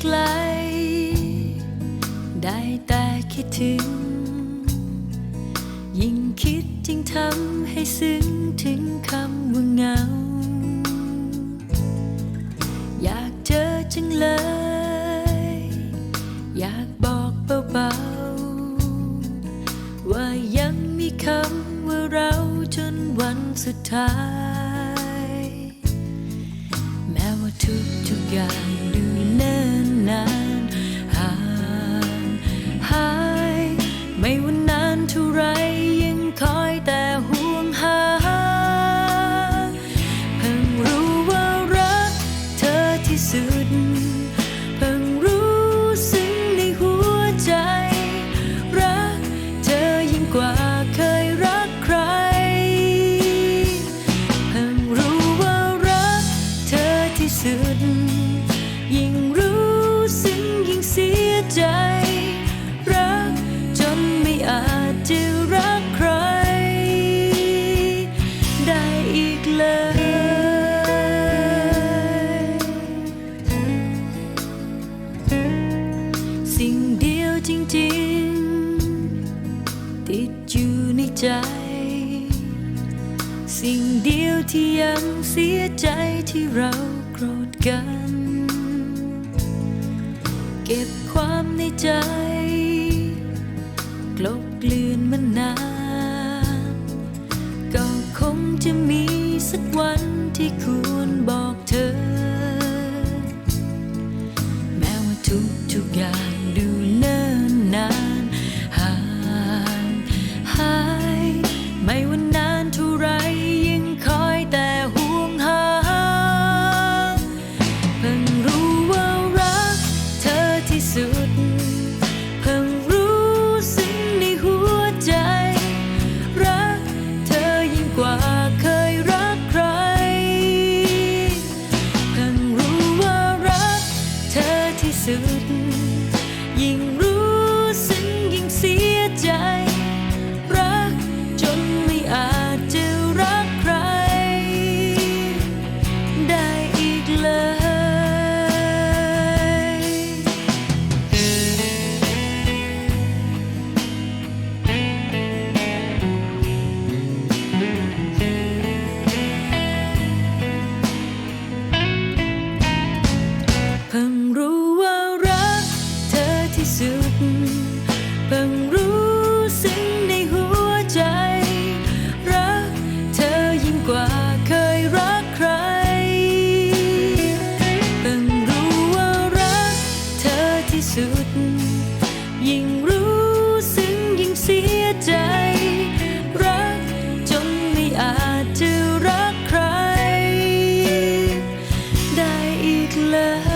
ไกล ได้แต่คิดถึง ยิ่งคิดยิ่งทำให้ซึ้งถึงคำว่าเหงา อยากเจอจังเลย อยากบอกเบาๆ ว่ายังมีคำว่าเราจนวันสุดท้าย แม้ว่าทุกทุกอย่าง ใจ รักจนไม่อาจจะรักใคร ได้อีกเลย สิ่งเดียวจริงๆ ติดอยู่ในใจ สิ่งเดียวที่ยังเสียใจที่เราโกรธกัน ก็บความในใจ กลบเกลื่อนมานาน ก็คงจะมีสักวันที่ควรบอกเธอ แม้ว่าทุกทุกอย่าง จ